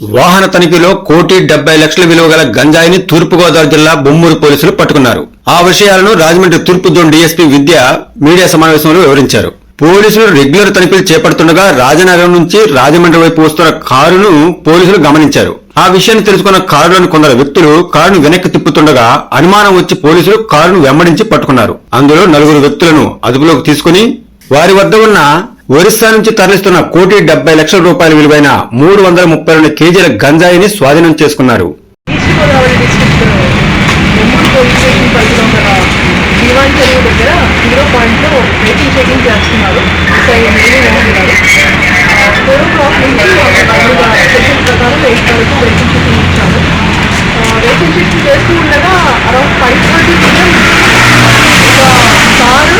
వాహన తనిఖీలో కోటి డెబ్బై లక్షల విలువ గల గంజాయిని తూర్పుగోదావరి జిల్లా బొమ్మూరు పోలీసులు పట్టుకున్నారు. ఆ విషయాలను రాజమండ్రి తూర్పు జోన్ డీఎస్పీ విద్య మీడియా సమావేశంలో వివరించారు. పోలీసులు రెగ్యులర్ తనిఖీలు చేపడుతుండగా రాజనగరం నుంచి రాజమండ్రి వైపు వస్తున్న కారును పోలీసులు గమనించారు. ఆ విషయాన్ని తెలుసుకున్న కారులోని కొందరు వ్యక్తులు కారును వెనక్కి తిప్పుతుండగా అనుమానం వచ్చి పోలీసులు కారును వెంబడించి పట్టుకున్నారు. అందులో నలుగురు వ్యక్తులను అదుపులోకి తీసుకుని వారి వద్ద ఉన్న ఒరిస్సా నుంచి తరలిస్తున్న కోటి డెబ్బై లక్షల రూపాయల విలువైన మూడు వందల ముప్పై రెండు కేజీల గంజాయిని స్వాధీనం చేసుకున్నారు. చేస్తూ ఉండగా around five thirty car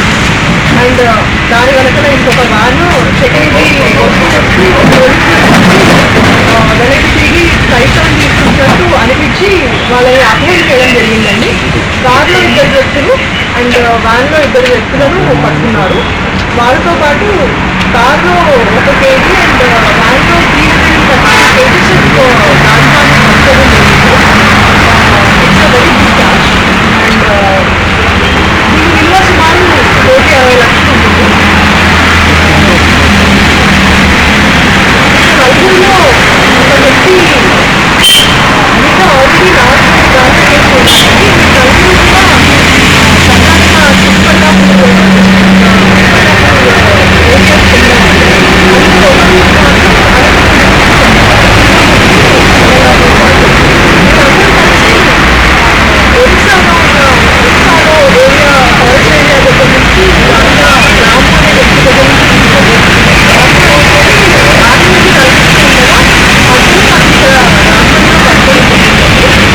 and దాని వెనక ఇంకొక వ్యాన్ సెకండ్ వెనక్కి తిరిగి సైట్ తీసుకున్నట్టు అనిపించి వాళ్ళని అప్లైన్ చేయడం జరిగిందండి. కారులో ఇద్దరు వ్యక్తులు అండ్ వ్యాన్లో ఇద్దరు వ్యక్తులను పట్టుకున్నారు. వాళ్ళతో పాటు కారులో ఒక కేజీ అండ్